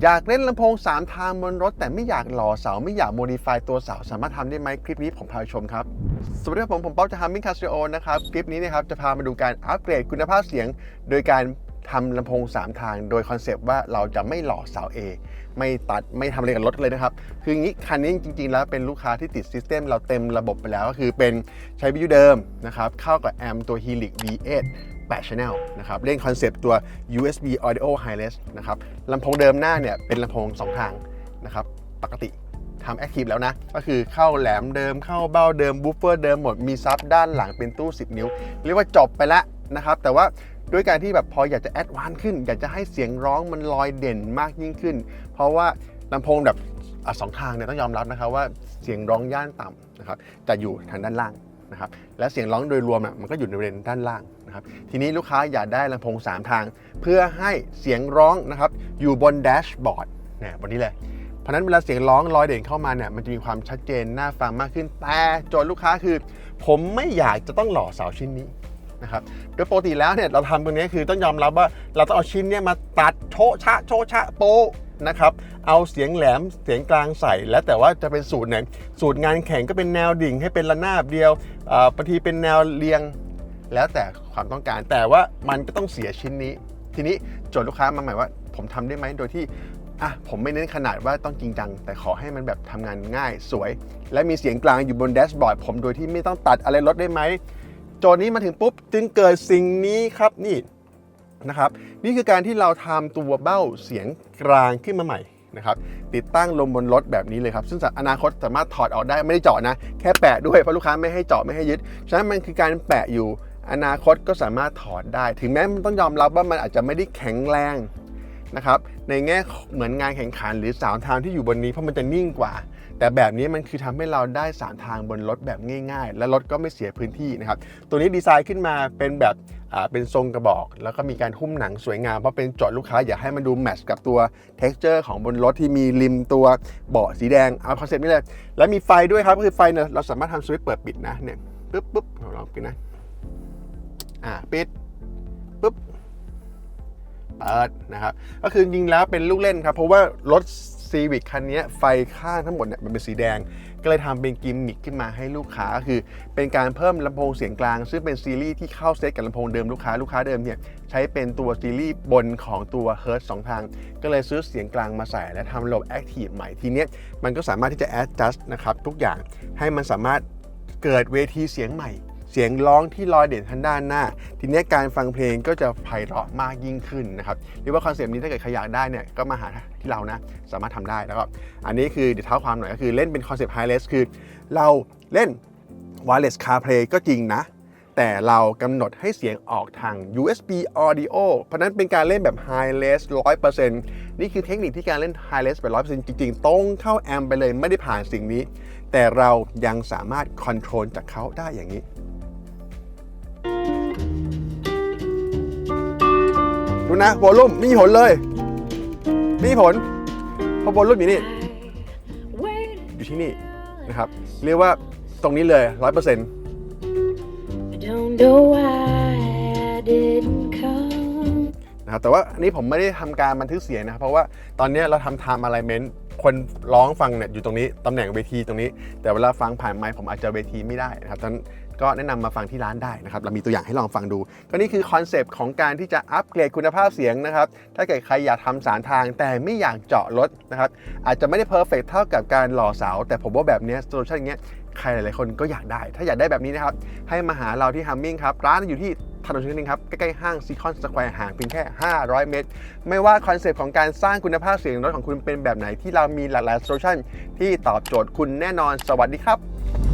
อยากเล่นลำโพง 3 ทางบนรถ แต่ไม่อยากหล่อเสา ไม่อยากโมดิฟายตัวเสา สามารถทำได้ไหมคลิปนี้ผมพาชมครับ สวัสดีครับผม ผมป๊อปจากฮัมมิ่งคาส t โอนะครับ คลิปนี้นะครับจะพามาดูการอัปเกรดคุณภาพเสียง โดยการ ทำลำโพง 3 ทาง โดยคอนเซปต์ว่าเราจะไม่หล่อเสา A ไม่ตัดไม่ทำอะไรกับรถเลยนะครับ คืออย่างนี้คันนี้จริง ๆ แล้วเป็นลูกค้าที่ติดซิสเต็มเราเต็มระบบไปแล้วก็คือเป็นใช้วิทยุเดิมนะครับ เข้ากับแอมตัว Helix V8 8 Channel นะครับเล่นคอนเซปต์ตัว USB Audio Wireless นะครับลำโพงเดิมหน้าเนี่ยเป็นลำโพง 2 ทางนะครับปกติทำแอคทีฟแล้วนะ ก็คือเข้าแหลมเดิมเข้าเบ้าเดิมบูฟเฟอร์เดิมหมดมีซับด้านหลังเป็นตู้ 10 นิ้ว เรียกว่าจบไปแล้วนะครับ แต่ว่า ด้วยการที่แบบพออยากจะแอดวาน์ขึ้น อยากจะให้เสียงร้องมันลอยเด่นมากยิ่งขึ้น เพราะว่าลำโพงแบบอสองทางเนี่ยต้องยอมรับนะครับว่าเสียงร้องย่านต่ำนะครับจะอยู่ทางด้านล่างนะครับและเสียงร้องโดยรวมอะมันก็อยู่ในบริเวณด้านล่างนะครับทีนี้ลูกค้าอยากได้ลำโพง 3 ทาง เพื่อให้เสียงร้องนะครับอยู่บนแดชบอร์ดเนี่ยบนนี้เลยเพราะนั้นเวลาเสียงร้องลอยเด่นเข้ามาเนี่ยมันจะมีความชัดเจนน่าฟังมากขึ้นแต่โจทย์ลูกค้าคือ ผมไม่อยากจะต้องหล่อเสาชิ้นนี้ นะครับโดยปกติแล้วเนี่ยเราทำตรงนี้คือต้องยอมรับว่าเราต้องเอาชิ้นเนี้มาตัดโชะชะโชะชะโปะนะครับเอาเสียงแหลมเสียงกลางใส่ แล้วแต่ว่าจะเป็นสูตรไหนสูตรงานแข่งก็เป็นแนวดิ่งให้เป็นระนาบเดียวบางทีเป็นแนวเรียงแล้วแต่ความต้องการ แต่ว่ามันก็ต้องเสียชิ้นนี้ ทีนี้โจทย์ลูกค้ามาหม่ว่า ผมทำได้ไหมโดยที่อะผมไม่เน้นขนาดว่าต้องจริงจัง แต่ขอให้มันแบบทำงานง่ายสวย และมีเสียงกลางอยู่บนแดชบอร์ดผมโดยที่ไม่ต้องตัดอะไรลดได้ไหม โจทย์นี้มาถึงปุ๊บจึงเกิดสิ่งนี้ครับนี่นะครับ นี่คือการที่เราทำตัวเบ้าเสียงกลางขึ้นมาใหม่นะครับติดตั้งลงบนรถแบบนี้เลยครับ ซึ่งอนาคตสามารถถอดออกได้ไม่ได้เจาะนะ แค่แปะด้วยเพราะลูกค้าไม่ให้เจาะไม่ให้ยึด ฉะนั้นมันคือการแปะอยู่อนาคตก็สามารถถอดได้ ถึงแม้มันต้องยอมรับว่ามันอาจจะไม่ได้แข็งแรง นะครับในแง่เหมือนงานแข่งขันหรือสามทางที่อยู่บนนี้เพราะมันจะนิ่งกว่า แต่แบบนี้มันคือทำให้เราได้สามทางบนรถแบบง่าย ๆ และรถก็ไม่เสียพื้นที่นะครับตัวนี้ดีไซน์ขึ้นมาเป็นแบบเป็นทรงกระบอก แล้วก็มีการหุ้มหนังสวยงามเพราะเป็นจทย์ลูกค้าอยากให้มันดูแมทช์กับตัว t e x t อร์ของบนรถที่มีริมตัวเบาะสีแดงเอาคอนเซ็ปต์นี้เลยแล้วมีไฟด้วยครับก็คือไฟเนี่ยเราสามารถทำสวิตช์เปิดปิดนะเนี่ยปึ๊บปึ๊บลองปิดนะอ่าปิดปึ๊บ เปิดนะครับก็คือจริงแล้วเป็นลูกเล่นครับ เพราะว่ารถ Civic คันนี้ไฟข้างทั้งหมดเนี่ยมันเป็นสีแดง ก็เลยทำเป็นกิมมิคขึ้นมาให้ลูกค้าก็คือ เป็นการเพิ่มลำโพงเสียงกลาง ซึ่งเป็นซีรีส์ที่เข้าเซตกับลำโพงเดิมลูกค้าลูกค้าเดิมเนี่ยใช้เป็นตัวซีรีส์บนของตัว Hertz สองทาง ก็เลยซื้อเสียงกลางมาใส่และทำระบบ Active ใหม่ทีเนี้ยมันก็สามารถที่จะ adjust นะครับทุกอย่างให้มันสามารถเกิดเวทีเสียงใหม่ เสียงร้องที่ลอยเด่นทางด้านหน้า ทีนี้การฟังเพลงก็จะไพเราะมากยิ่งขึ้นนะครับหรือว่าคอนเซปต์นี้ถ้าเกิดใครอยากได้เนี่ยก็มาหาที่เรานะสามารถทำได้แล้วก็อันนี้คือเดี๋ยวเท้าความหน่อยก็คือเล่นเป็นคอนเซปต์ไฮเลสคือ เราเล่น wireless CarPlay ก็จริงนะ แต่เรากำหนดให้เสียงออกทาง USB Audio เพราะนั้นเป็นการเล่นแบบ High-res 100%นี่คือเทคนิคที่การเล่น High-res แบบ100%จริง ๆ ตรงเข้าแอมไปเลยไม่ได้ผ่านสิ่งนี้ แต่เรายังสามารถคอนโทรลจากเขาได้อย่างนี้ ดูนะวอลลุ่มไม่มีผลเลยไม่มีผลเพราะวอลลุ่มอยู่นี่อยู่ที่นี่นะครับ เรียกว่าตรงนี้เลย100% I don't know why I didn't come. นะครับแต่ว่าอันนี้ผมไม่ได้ทำการบันทึกเสียงนะครับเพราะว่าตอนนี้เราทำ time alignment คนร้องฟังเนี่ยอยู่ตรงนี้ตำแหน่งเวทีตรงนี้ แต่เวลาฟังผ่านไมค์ผมอาจจะเวทีไม่ได้นะครับดังนั้น ก็แนะนำมาฟังที่ร้านได้นะครับ เรามีตัวอย่างให้ลองฟังดู ก็นี่คือคอนเซปต์ของการที่จะอัปเกรดคุณภาพเสียงนะครับ ถ้าเกิดใครอยากทำสารทางแต่ไม่อยากเจาะรถนะครับ อาจจะไม่ได้เพอร์เฟกเท่ากับการหล่อเสา แต่ผมว่าแบบนี้โซลูชันอย่างเงี้ยใครหลายๆคนก็อยากได้ ถ้าอยากได้แบบนี้นะครับ ให้มาหาเราที่ฮัมมิงครับ ร้านอยู่ที่ถนนชลนินครับ ใกล้ ๆ ห้างซีคอนสแควร์ห่างเพียงแค่ 500 เมตร ไม่ว่าคอนเซปต์ของการสร้างคุณภาพเสียงรถของคุณเป็นแบบไหนที่เรามีหลากหลายโซลูชันที่ตอบโจทย์คุณแน่นอน สวัสดีครับ